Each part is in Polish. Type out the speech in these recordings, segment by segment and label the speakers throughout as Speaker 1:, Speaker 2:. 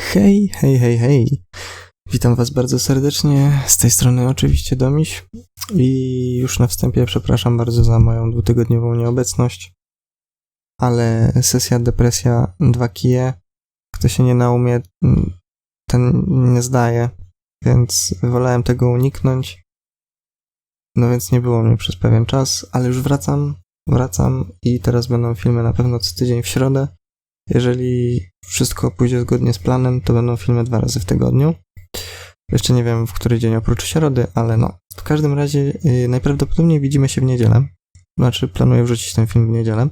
Speaker 1: Hej, hej, hej, hej. Witam Was bardzo serdecznie. Z tej strony oczywiście Domiś. I już na wstępie przepraszam bardzo za moją dwutygodniową nieobecność. Ale sesja depresja dwa kije. Kto się nie naumie, ten nie zdaje. Więc wolałem tego uniknąć. No więc nie było mnie przez pewien czas, ale już wracam. Wracam i teraz będą filmy na pewno co tydzień w środę. Jeżeli wszystko pójdzie zgodnie z planem, to będą filmy dwa razy w tygodniu. Jeszcze nie wiem, w który dzień oprócz środy, ale no. W każdym razie yy, najprawdopodobniej widzimy się w niedzielę. Znaczy, planuję wrzucić ten film w niedzielę.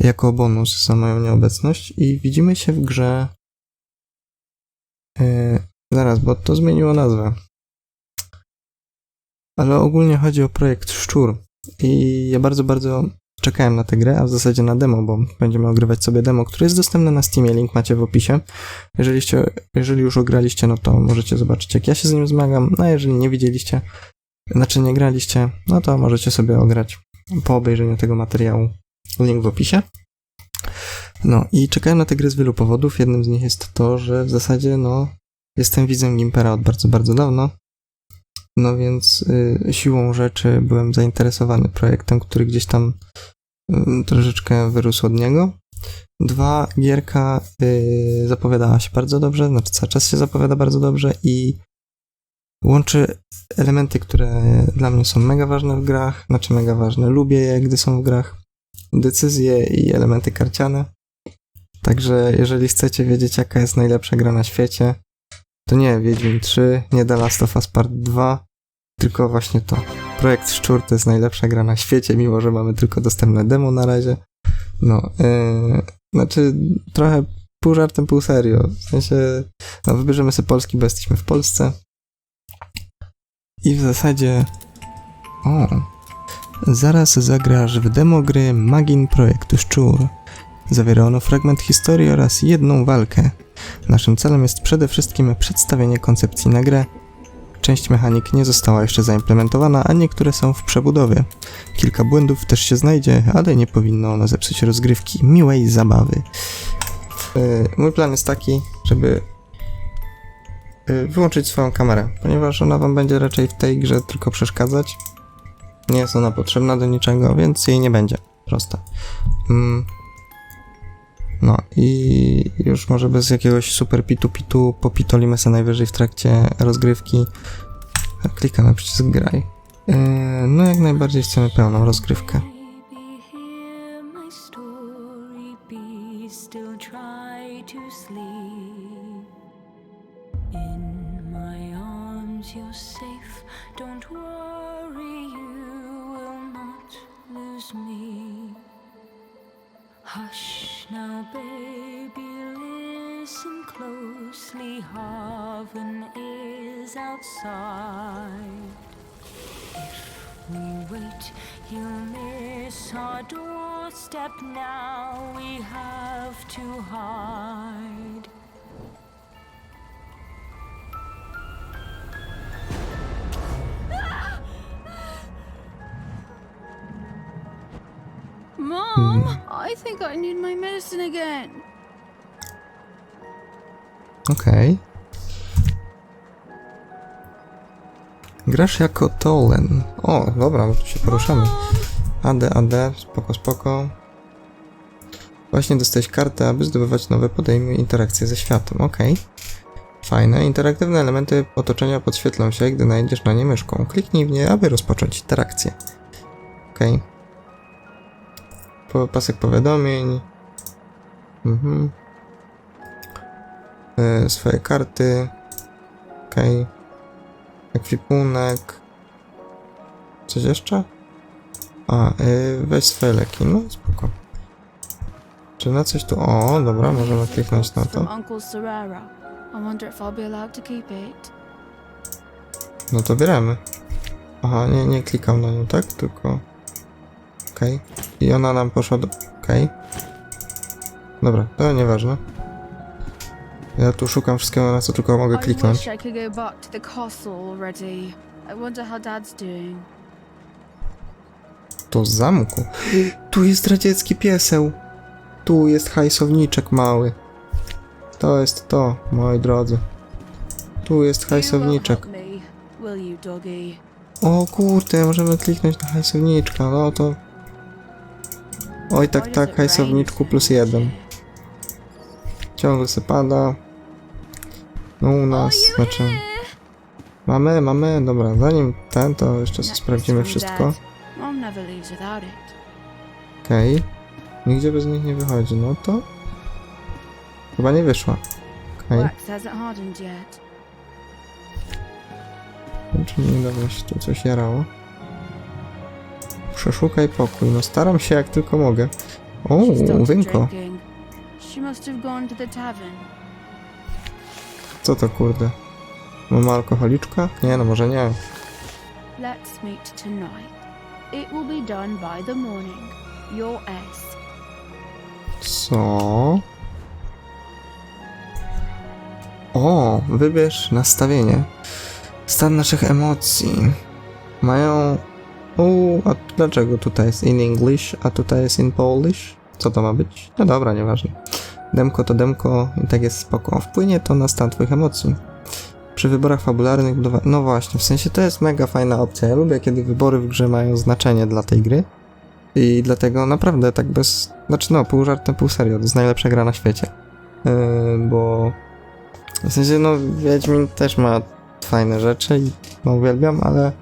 Speaker 1: Jako bonus za moją nieobecność. I widzimy się w grze. Yy, zaraz, bo to zmieniło nazwę. Ale ogólnie chodzi o projekt Szczur. I ja bardzo, bardzo czekałem na tę grę, a w zasadzie na demo, bo będziemy ogrywać sobie demo, które jest dostępne na Steamie, link macie w opisie. Jeżeli, jeżeli już ograliście, no to możecie zobaczyć, jak ja się z nim zmagam, no a jeżeli nie widzieliście, znaczy nie graliście, no to możecie sobie ograć po obejrzeniu tego materiału. Link w opisie. No i czekałem na tę grę z wielu powodów. Jednym z nich jest to, że w zasadzie, no, jestem widzem Gimpera od bardzo, bardzo dawno. No więc y, siłą rzeczy byłem zainteresowany projektem, który gdzieś tam y, troszeczkę wyrósł od niego. Dwa, gierka y, zapowiadała się bardzo dobrze, znaczy cały czas się zapowiada bardzo dobrze i łączy elementy, które dla mnie są mega ważne w grach, znaczy mega ważne, lubię je, gdy są w grach, decyzje i elementy karciane. Także jeżeli chcecie wiedzieć, jaka jest najlepsza gra na świecie, to nie Wiedźmin 3, nie The Last of Us Part 2, tylko właśnie to. Projekt Szczur to jest najlepsza gra na świecie, mimo że mamy tylko dostępne demo na razie. No, yy, znaczy trochę pół żartem, pół serio. W sensie, no wybierzemy sobie Polski, bo jesteśmy w Polsce. I w zasadzie... O, zaraz zagrasz w demo gry Magin Projektu Szczur. Zawiera ono fragment historii oraz jedną walkę. Naszym celem jest przede wszystkim przedstawienie koncepcji na grę. Część mechanik nie została jeszcze zaimplementowana, a niektóre są w przebudowie. Kilka błędów też się znajdzie, ale nie powinno ono zepsuć rozgrywki, miłej zabawy. Yy, mój plan jest taki, żeby yy, wyłączyć swoją kamerę, ponieważ ona wam będzie raczej w tej grze tylko przeszkadzać. Nie jest ona potrzebna do niczego, więc jej nie będzie. Proste. Mm. No i już może bez jakiegoś super pitu-pitu popitolimy sobie najwyżej w trakcie rozgrywki. Klikamy przycisk graj. Yy, no jak najbardziej chcemy pełną rozgrywkę.
Speaker 2: Me. Hush now, baby, listen closely. Heaven is outside. If We wait, you'll miss our doorstep now. We have to hide.
Speaker 3: Mom, I think I need my medicine again.
Speaker 1: Okej. Grasz jako Tolen. O, dobra, to się poruszamy. AD, AD, spoko, spoko. Właśnie dostałeś kartę, aby zdobywać nowe podejmie interakcje ze światem. Okej. Fajne. Interaktywne elementy otoczenia podświetlą się, gdy najdziesz na nie myszką. Kliknij w nie, aby rozpocząć interakcję. Okej. Po, pasek powiadomień. Mhm. E, swoje karty. Okej. Ekwipunek. Coś jeszcze? A, y, weź swoje leki. No, spoko. Czy na coś tu... O, dobra, możemy kliknąć na to. No to bieremy. Aha, nie, nie klikam na nią, tak? Tylko... Okej. I ona nam poszła do... Okej. Dobra, to nieważne. Ja tu szukam wszystkiego, na co tylko mogę kliknąć.
Speaker 3: to
Speaker 1: zamku. Tu jest radziecki pieseł. Tu jest hajsowniczek mały. to jest to, moi drodzy. Tu jest hajsowniczek. O kurde, możemy kliknąć na hajsowniczka, no to... Oj, tak, tak, hajsowniczku plus jeden. Ciągle se pada. No u nas, znaczy... Mamy, mamy, dobra, zanim ten, to jeszcze sobie sprawdzimy wszystko. Okej. Nigdzie bez nich nie wychodzi, no to... Chyba nie wyszła. Okej.
Speaker 3: Yet.
Speaker 1: Czy niedawno się tu coś jarało? Przeszukaj pokój. No staram się jak tylko mogę. O,
Speaker 3: tavern.
Speaker 1: Co to kurde? Mamy alkoholiczka? Nie, no może nie.
Speaker 3: Let's meet tonight. It will be done by the morning. Your S.
Speaker 1: Co? O, wybierz nastawienie. Stan naszych emocji. Mają... O, a dlaczego tutaj jest in English, a tutaj jest in Polish? Co to ma być? No dobra, nieważne. Demko to demko i tak jest spoko. Wpłynie to na stan twoich emocji. Przy wyborach fabularnych budowa... No właśnie, w sensie to jest mega fajna opcja. Ja lubię, kiedy wybory w grze mają znaczenie dla tej gry. I dlatego naprawdę tak bez... Znaczy no, pół żartem, pół serio. To jest najlepsza gra na świecie. Yy, bo... W sensie, no, Wiedźmin też ma fajne rzeczy i no, uwielbiam, ale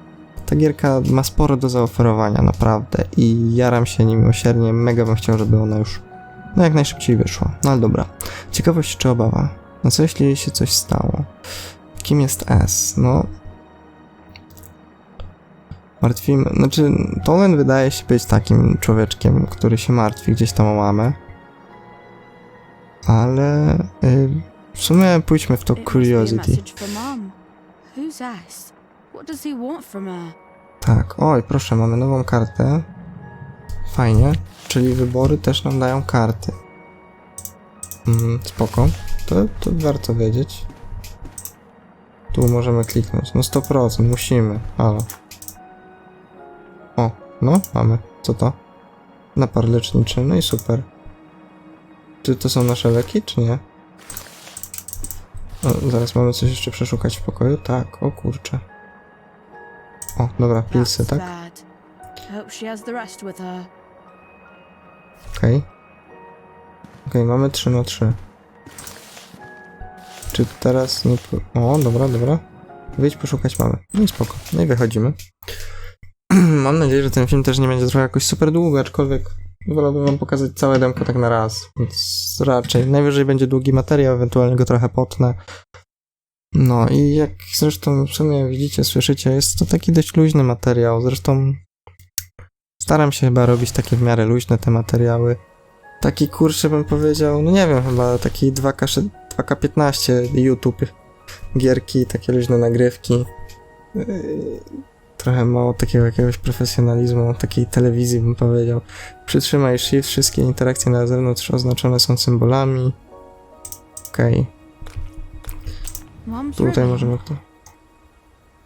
Speaker 1: ta gierka ma sporo do zaoferowania, naprawdę. I jaram się niemiłosiernie. Mega bym chciał, żeby ona już no jak najszybciej wyszła. No ale dobra. Ciekawość czy obawa? No co jeśli się coś stało? Kim jest S? No... Martwimy... Znaczy, Tolen wydaje się być takim człowieczkiem, który się martwi gdzieś tam o mamę. Ale... Y, w sumie pójdźmy w to curiosity.
Speaker 3: Who's S? What does he want from her?
Speaker 1: Tak, oj, proszę, mamy nową kartę. Fajnie. Czyli wybory też nam dają karty. Mm, spoko. To, to warto wiedzieć. Tu możemy kliknąć. No 100%, musimy. Halo. O, no, mamy. Co to? Napar leczniczy, no i super. Czy to są nasze leki, czy nie? O, zaraz mamy coś jeszcze przeszukać w pokoju. Tak, o kurczę. O, dobra, pilsy,
Speaker 3: That's
Speaker 1: tak?
Speaker 3: with her.
Speaker 1: Okej. Okej, mamy 3 na 3. Czy teraz nie... O, dobra, dobra. Wyjdź poszukać mamy. No i spoko. No i wychodzimy. Mam nadzieję, że ten film też nie będzie trwał jakoś super długo, aczkolwiek wolałbym wam pokazać całe demko tak na raz. Więc raczej. Najwyżej będzie długi materiał, ewentualnie go trochę potnę. No i jak zresztą w sumie widzicie, słyszycie, jest to taki dość luźny materiał. Zresztą staram się chyba robić takie w miarę luźne te materiały. Taki kurczę bym powiedział, no nie wiem, chyba taki 2K, 2K15 YouTube gierki, takie luźne nagrywki. Yy, Trochę mało takiego jakiegoś profesjonalizmu, takiej telewizji bym powiedział. Przytrzymaj shift, wszystkie interakcje na zewnątrz oznaczone są symbolami. Okej,
Speaker 3: Mum's
Speaker 1: tutaj możemy.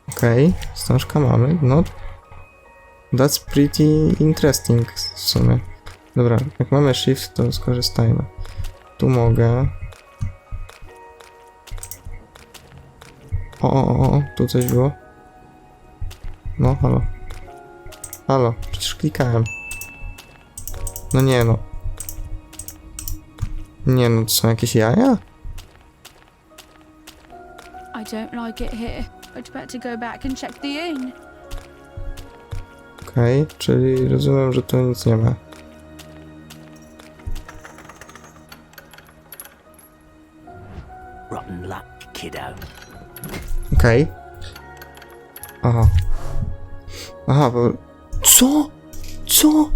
Speaker 1: Okej, wstążka mamy, no. That's pretty interesting w sumie. Dobra, jak mamy shift, to skorzystajmy. Tu mogę. O, o, o, tu coś było. No, halo. Halo, przecież klikałem. No nie no. Nie no, to są jakieś jaja?
Speaker 3: I don't like it here. I'd better go back and check the inn.
Speaker 1: Okej, czyli rozumiem, że tu nic nie ma.
Speaker 4: Rotten luck, kiddo.
Speaker 1: Okej. Aha. Aha, bo... Co? Co?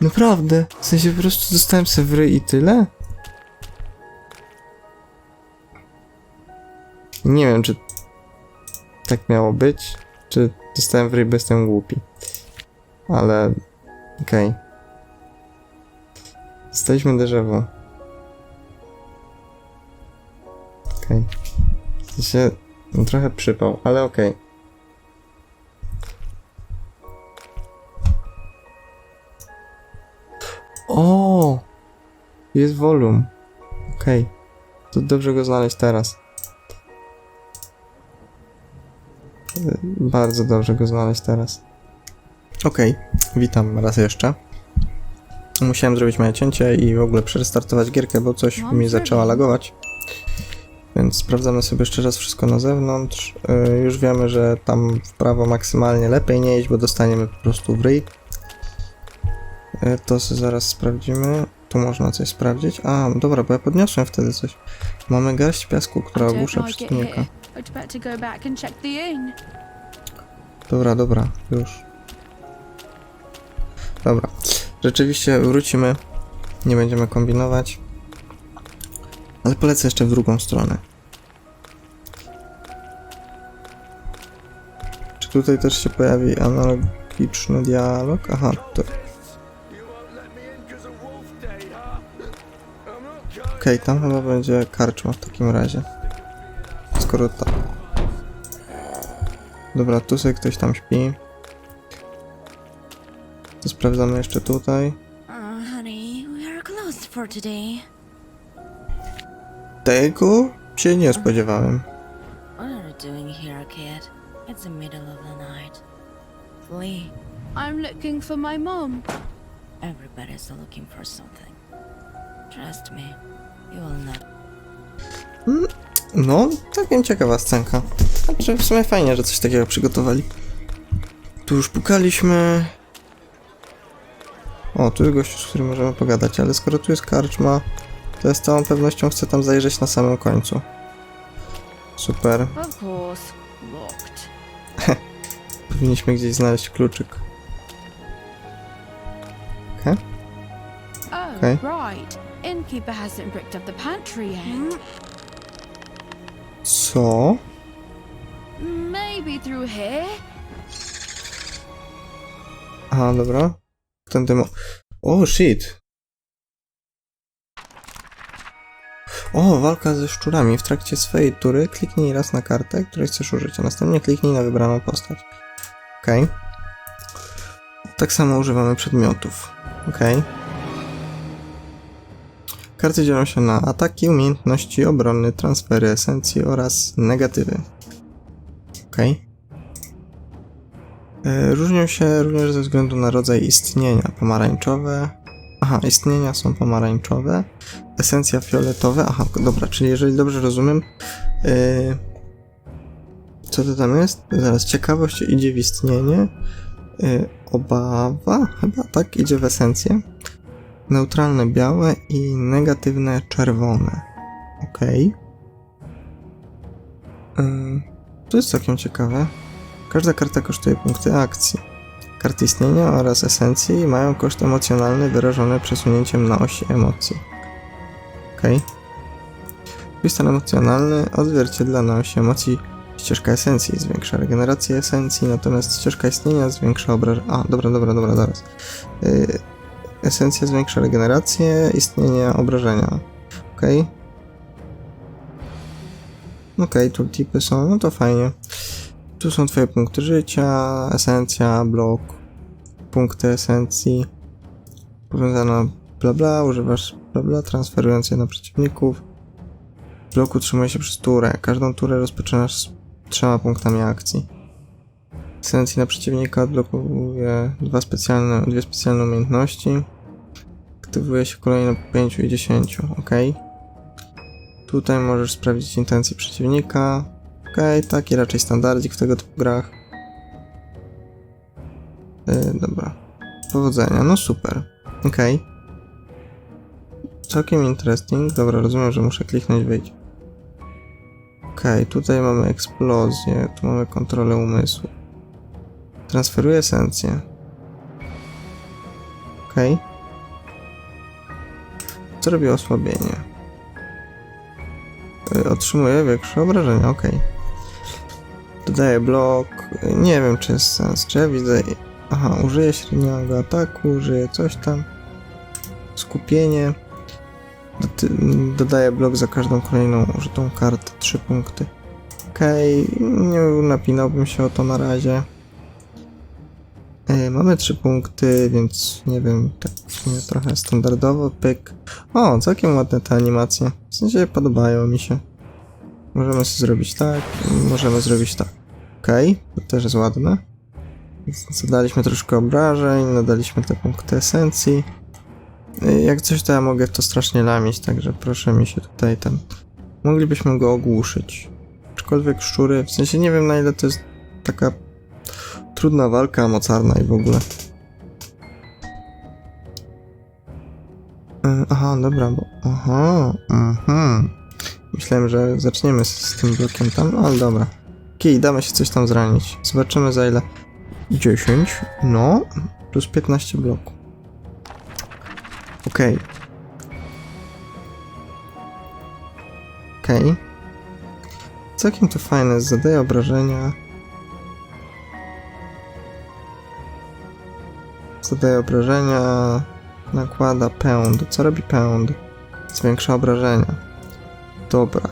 Speaker 1: Naprawdę? W sensie po prostu dostałem sewry i tyle? Nie wiem, czy tak miało być, czy dostałem w ryj, bo jestem głupi. Ale... Okej. Dostaliśmy déjà vu. Okej. W sensie... No, trochę przypał, ale okej. O! Jest volum. Okej. To dobrze go znaleźć teraz. Bardzo dobrze go znaleźć teraz. Okej, witam raz jeszcze. Musiałem zrobić małe cięcie i w ogóle przerestartować gierkę, bo coś mi zaczęła lagować. Więc sprawdzamy sobie jeszcze raz wszystko na zewnątrz. Y, Już wiemy, że tam w prawo maksymalnie lepiej nie iść, bo dostaniemy po prostu w ryj. Y, To sobie zaraz sprawdzimy. Tu można coś sprawdzić. A, dobra, bo ja podniosłem wtedy coś. Mamy garść piasku, która ogłusza
Speaker 3: like it
Speaker 1: przeciwnika.
Speaker 3: I'd better go back and check the inn.
Speaker 1: Dobra, dobra, już. Dobra. Rzeczywiście wrócimy. Nie będziemy kombinować. Ale polecę jeszcze w drugą stronę. Czy tutaj też się pojawi analogiczny dialog? Aha, to. Okej, tam chyba będzie karczma w takim razie. Skoro tak. Dobra, tu sobie ktoś tam śpi. To sprawdzamy jeszcze tutaj.
Speaker 2: Oh, honey, we are closed for today.
Speaker 1: Tego się nie spodziewałem.
Speaker 2: What are you doing here, kid? It's the middle of the night. Flee.
Speaker 3: I'm looking for my mom.
Speaker 2: Everybody's looking for something. Trust me, you will not.
Speaker 1: No, całkiem ciekawa scenka. Znaczy, w sumie fajnie, że coś takiego przygotowali. Tu już pukaliśmy. O, tu jest gościu, z którym możemy pogadać, ale skoro tu jest karczma, to ja z całą pewnością chcę tam zajrzeć na samym końcu. Super. Powinniśmy gdzieś znaleźć kluczyk.
Speaker 3: Oh,
Speaker 1: Okay.
Speaker 3: right. Innkeeper hasn't bricked up the pantry yet.
Speaker 1: Co?
Speaker 3: Maybe through here?
Speaker 1: Aha, dobra. Ten demo. O, shit. O, walka ze szczurami. W trakcie swojej tury kliknij raz na kartę, której chcesz użyć, a następnie kliknij na wybraną postać. Okej. Tak samo używamy przedmiotów. Okej. Karty dzielą się na ataki, umiejętności, obrony, transfery, esencji oraz negatywy. Okej. E, Różnią się również ze względu na rodzaj istnienia. Pomarańczowe. Aha, istnienia są pomarańczowe. Esencja fioletowe. Aha, dobra, czyli jeżeli dobrze rozumiem. e, co to tam jest? Zaraz, ciekawość idzie w istnienie. e, obawa, chyba tak, idzie w esencję. Neutralne białe i negatywne czerwone. Okej. Ym, To jest całkiem ciekawe. Każda karta kosztuje punkty akcji. Karty istnienia oraz esencji mają koszt emocjonalny wyrażony przesunięciem na osi emocji. Ok. Stan emocjonalny odzwierciedla na osi emocji ścieżka esencji, zwiększa regenerację esencji, natomiast ścieżka istnienia zwiększa obrażenia. A, dobra, dobra, dobra, zaraz. Yy, esencja zwiększa regenerację, istnienie obrażenia. Ok. Ok, tu tipy są, no to fajnie. Tu są twoje punkty życia, esencja, blok, punkty esencji, powiązana bla bla, używasz bla bla, transferując je na przeciwników. Blok utrzymuje się przez turę. Każdą turę rozpoczynasz z trzema punktami akcji. Esencji na przeciwnika odblokowuje dwa specjalne, dwie specjalne umiejętności. Aktywuje się kolejno po 5 i 10, ok. Tutaj możesz sprawdzić intencje przeciwnika, Okej, taki raczej standardzik w tego typu grach. Yy, dobra. Powodzenia, no super. Okej. Całkiem interesting. Dobra, rozumiem, że muszę kliknąć wyjść. Okej, tutaj mamy eksplozję, tu mamy kontrolę umysłu. Transferuję esencję. Okej. Co robi osłabienie? Yy, otrzymuje większe obrażenia, okej. Dodaję blok. Nie wiem, czy jest sens. Czy ja widzę. Aha, użyję średniego ataku, użyję coś tam. Skupienie. Dodaję blok za każdą kolejną użytą kartę. 3 punkty. Okej, nie napinałbym się o to na razie. E, mamy trzy punkty, więc nie wiem, tak w sumie trochę standardowo, pyk. O, całkiem ładne te animacje. W sensie podobają mi się. Możemy sobie zrobić tak, możemy zrobić tak. Okej, to też jest ładne. Zadaliśmy troszkę obrażeń, nadaliśmy te punkty esencji. E, Jak coś, to ja mogę to strasznie lamić, także proszę mi się tutaj ten... Moglibyśmy go ogłuszyć. Aczkolwiek szczury, w sensie nie wiem na ile to jest taka trudna walka mocarna i w ogóle. E, Aha, dobra, bo... Aha, mhm. Myślałem, że zaczniemy z, z tym blokiem tam, no ale dobra. Kij, damy się coś tam zranić. Zobaczymy za ile. 10, no, plus 15 bloku. Okej. Okej. Całkiem to fajne, zadaje obrażenia. Zadaje obrażenia, nakłada pęd. Co robi pęd? Zwiększa obrażenia. Dobra,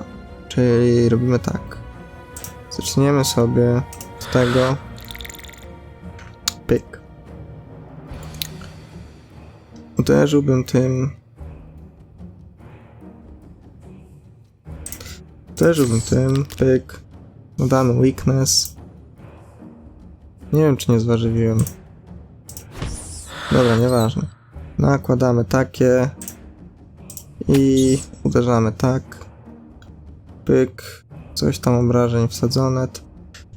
Speaker 1: czyli robimy tak. Zaczniemy sobie z tego. Pyk. Uderzyłbym tym. Uderzyłbym tym. Pyk. Dodany weakness. Nie wiem, czy nie zważywiłem. Dobra, nieważne. Nakładamy takie. I uderzamy tak. Pyk. Coś tam obrażeń wsadzone.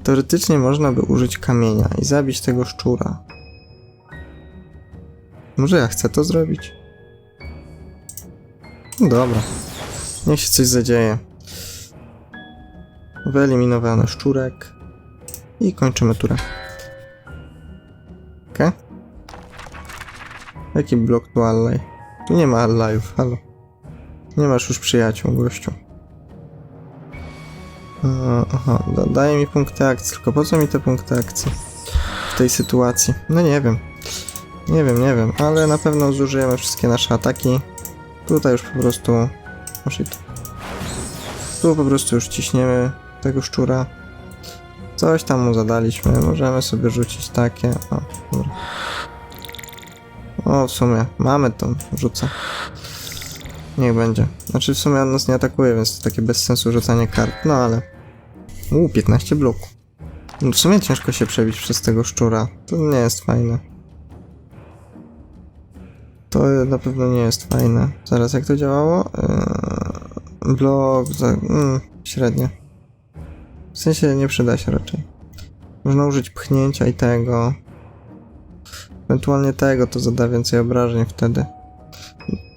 Speaker 1: Teoretycznie można by użyć kamienia i zabić tego szczura. Może ja chcę to zrobić? No dobra. Niech się coś zadzieje. Wyeliminowany szczurek. I kończymy turę. Okej? Jaki blok tu allej? Tu nie ma allayów, halo. Nie masz już przyjaciół, gościu. E, Aha, da, daje mi punkty akcji, tylko po co mi te punkty akcji w tej sytuacji? No nie wiem. Nie wiem, nie wiem, ale na pewno zużyjemy wszystkie nasze ataki. Tutaj już po prostu... O shit. Tu po prostu już ciśniemy tego szczura. Coś tam mu zadaliśmy, możemy sobie rzucić takie. O. O, w sumie, mamy to, rzucę. Niech będzie. Znaczy w sumie on nas nie atakuje, więc to takie bez sensu rzucanie kart, no ale... Uuu, 15 bloków. No w sumie ciężko się przebić przez tego szczura. To nie jest fajne. To na pewno nie jest fajne. Zaraz, jak to działało? Eee, blok, za, mm, średnie. W sensie nie przyda się raczej. Można użyć pchnięcia i tego. Ewentualnie tego, to zada więcej obrażeń wtedy.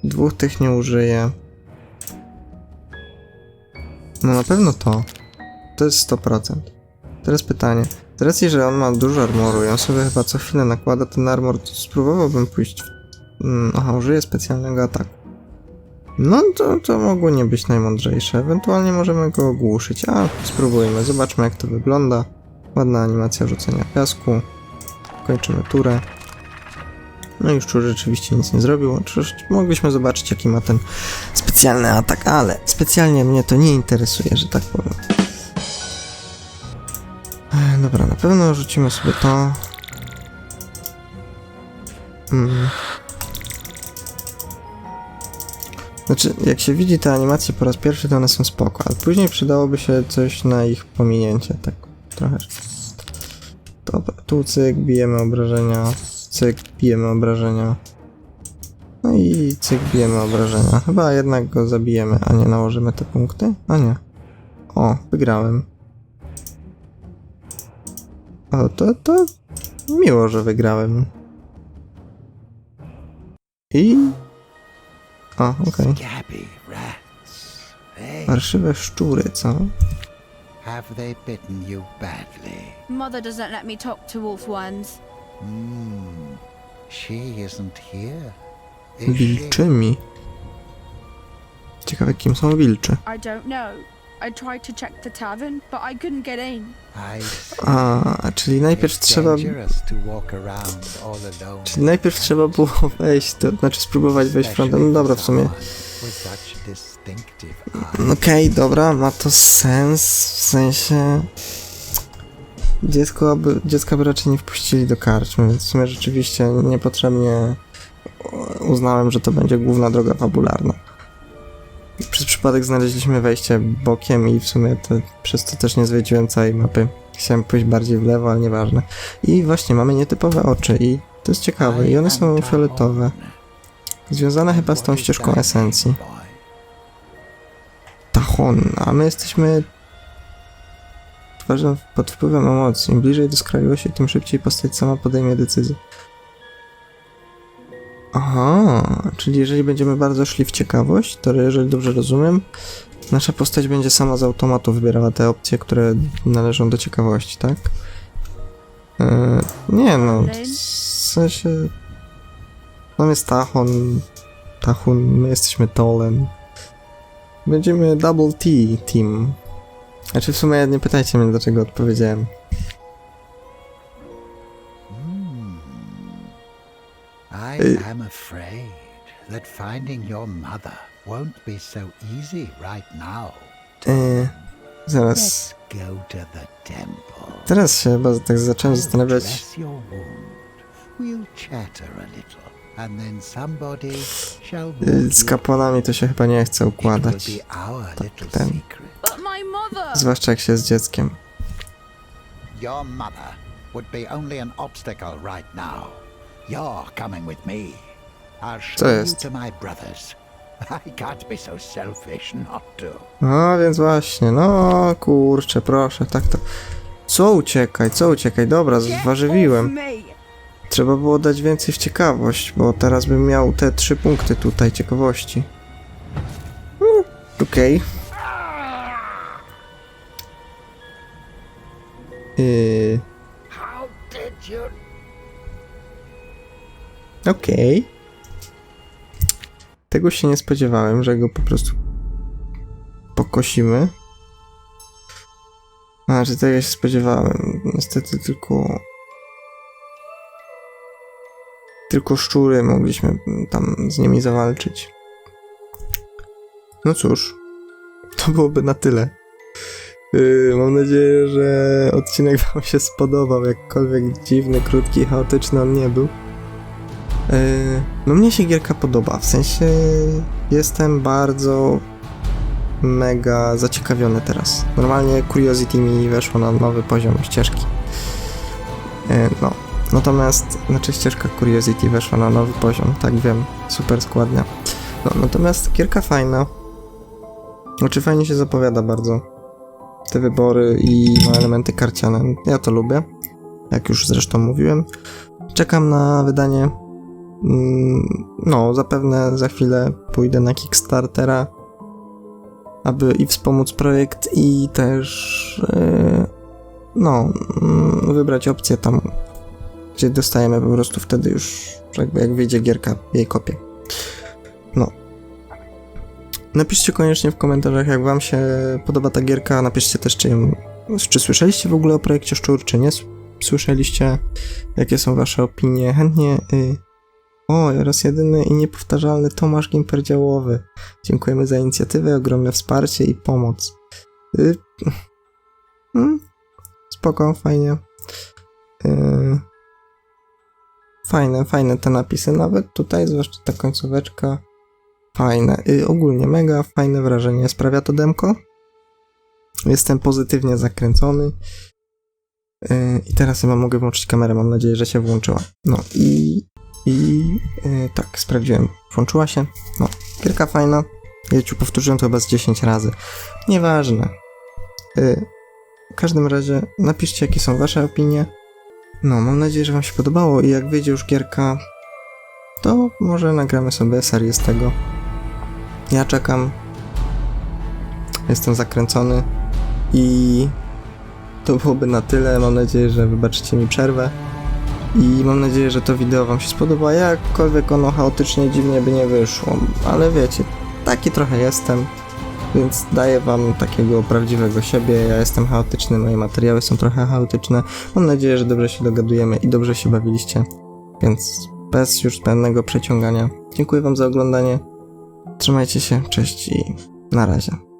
Speaker 1: Dwóch tych nie użyję. No na pewno to. To jest 100%. Teraz pytanie. Z racji, że on ma dużo armoru i on sobie chyba co chwilę nakłada ten armor, to spróbowałbym pójść w... Mm, aha, użyję specjalnego ataku. No to, to mogło nie być najmądrzejsze. Ewentualnie możemy go ogłuszyć. A, spróbujmy. Zobaczmy jak to wygląda. Ładna animacja rzucenia piasku. Kończymy turę. No i szczur rzeczywiście nic nie zrobił. Oczywiście mogliśmy zobaczyć jaki ma ten specjalny atak, ale specjalnie mnie to nie interesuje, że tak powiem. Dobra, na pewno rzucimy sobie to. Mm. Znaczy, jak się widzi te animacje po raz pierwszy, to one są spoko, ale później przydałoby się coś na ich pominięcie, tak trochę. Dobra, tu cyk, bijemy obrażenia, cyk, bijemy obrażenia. No i cyk, bijemy obrażenia. Chyba jednak go zabijemy, a nie nałożymy te punkty? A nie. O, wygrałem. O, to, to miło, że wygrałem. I... O, okej.
Speaker 4: Hey,
Speaker 1: Parszywe szczury, co?
Speaker 4: have they bitten you badly?
Speaker 3: Mother doesn't let me talk to wolf ones.
Speaker 4: Hmm. She isn't here. Is she?
Speaker 1: Wilczymi. Ciekawe, kim są wilczy.
Speaker 3: I don't know. I tried to check the tavern, but I couldn't get in.
Speaker 1: A, czyli najpierw trzeba... Czyli najpierw trzeba było wejść, to znaczy spróbować wejść frontem. No dobra, w sumie. Okej, dobra, ma to sens, w sensie... dziecko by, dziecka by raczej nie wpuścili do karczmy, więc w sumie rzeczywiście niepotrzebnie uznałem, że to będzie główna droga fabularna. Przez przypadek znaleźliśmy wejście bokiem i w sumie przez to też nie zwiedziłem całej mapy. Chciałem pójść bardziej w lewo, ale nieważne. I właśnie mamy nietypowe oczy i to jest ciekawe i one są fioletowe. Związane chyba z tą ścieżką esencji. Tachon, a my jesteśmy pod wpływem emocji. Im bliżej do skrajności, tym szybciej postać sama podejmie decyzję. Aha, czyli jeżeli będziemy bardzo szli w ciekawość, to jeżeli dobrze rozumiem, nasza postać będzie sama z automatu wybierała te opcje, które należą do ciekawości, tak? Eee, nie no, w sensie... Tam jest Tachon, Tachun, my jesteśmy Tolen. Będziemy Double T Team. Znaczy w sumie nie pytajcie mnie, dlaczego odpowiedziałem.
Speaker 4: I
Speaker 1: Uh,
Speaker 4: am afraid that finding your mother won't be so easy right now.
Speaker 1: Eee, zaraz.
Speaker 4: Let's go to the temple.
Speaker 1: Teraz się chyba tak zacząłem zastanawiać. y, Z kapłanami to się chyba nie chce układać.
Speaker 4: little
Speaker 1: ten. Zwłaszcza jak się z dzieckiem.
Speaker 4: Your mother would be only an obstacle right now. You're coming with me. I'll show
Speaker 1: Co
Speaker 4: you
Speaker 1: jest?
Speaker 4: to my brothers. I can't be so selfish not to.
Speaker 1: No więc właśnie, no kurczę, proszę, tak to. Co uciekaj, co uciekaj, dobra, zważywiłem. Trzeba było dać więcej w ciekawość, bo teraz bym miał te trzy punkty tutaj ciekawości. Mm, Okej. Yy? Okej. Tego się nie spodziewałem, że go po prostu pokosimy. A, że tego się spodziewałem. Niestety tylko... Tylko szczury mogliśmy tam z nimi zawalczyć. No cóż, to byłoby na tyle. Yy, mam nadzieję, że odcinek Wam się spodobał, jakkolwiek dziwny, krótki, chaotyczny on nie był. Yy, No mnie się gierka podoba, w sensie jestem bardzo mega zaciekawiony teraz. Normalnie Curiosity mi weszło na nowy poziom ścieżki. Yy, No, natomiast, znaczy ścieżka Curiosity weszła na nowy poziom, tak wiem, super składnia. No, natomiast gierka fajna. Znaczy fajnie się zapowiada bardzo. Te wybory i ma elementy karciane. Ja to lubię, jak już zresztą mówiłem. Czekam na wydanie Mm, No, zapewne za chwilę pójdę na Kickstartera, aby i wspomóc projekt, i też e, no, mm, wybrać opcję tam, gdzie dostajemy po prostu wtedy już, jakby jak wyjdzie gierka, jej kopię. No. Napiszcie koniecznie w komentarzach, jak wam się podoba ta gierka. Napiszcie też, czy, czy słyszeliście w ogóle o projekcie Szczur, czy nie słyszeliście, jakie są wasze opinie. Chętnie y, o, oraz jedyny i niepowtarzalny Tomasz Gimper Działowy. Dziękujemy za inicjatywę, ogromne wsparcie i pomoc. Y, mm, spoko, fajnie. Y, fajne, fajne te napisy, nawet tutaj, zwłaszcza ta końcóweczka. Fajne. Y, ogólnie mega fajne wrażenie sprawia to demko. Jestem pozytywnie zakręcony. Y, I teraz chyba mogę włączyć kamerę, mam nadzieję, że się włączyła. No i i e, tak, sprawdziłem. Włączyła się. No, gierka fajna. Ja ci powtórzyłem to chyba z 10 razy. Nieważne. E, w każdym razie napiszcie, jakie są wasze opinie. No, mam nadzieję, że wam się podobało i jak wyjdzie już gierka, to może nagramy sobie serię z tego. Ja czekam. Jestem zakręcony i to byłoby na tyle. Mam nadzieję, że wybaczycie mi przerwę. I mam nadzieję, że to wideo Wam się spodoba. Jakkolwiek ono chaotycznie, dziwnie by nie wyszło, ale wiecie, taki trochę jestem, więc daję Wam takiego prawdziwego siebie. Ja jestem chaotyczny, moje materiały są trochę chaotyczne. Mam nadzieję, że dobrze się dogadujemy i dobrze się bawiliście, więc bez już zbędnego przeciągania. Dziękuję Wam za oglądanie. Trzymajcie się, cześć i na razie.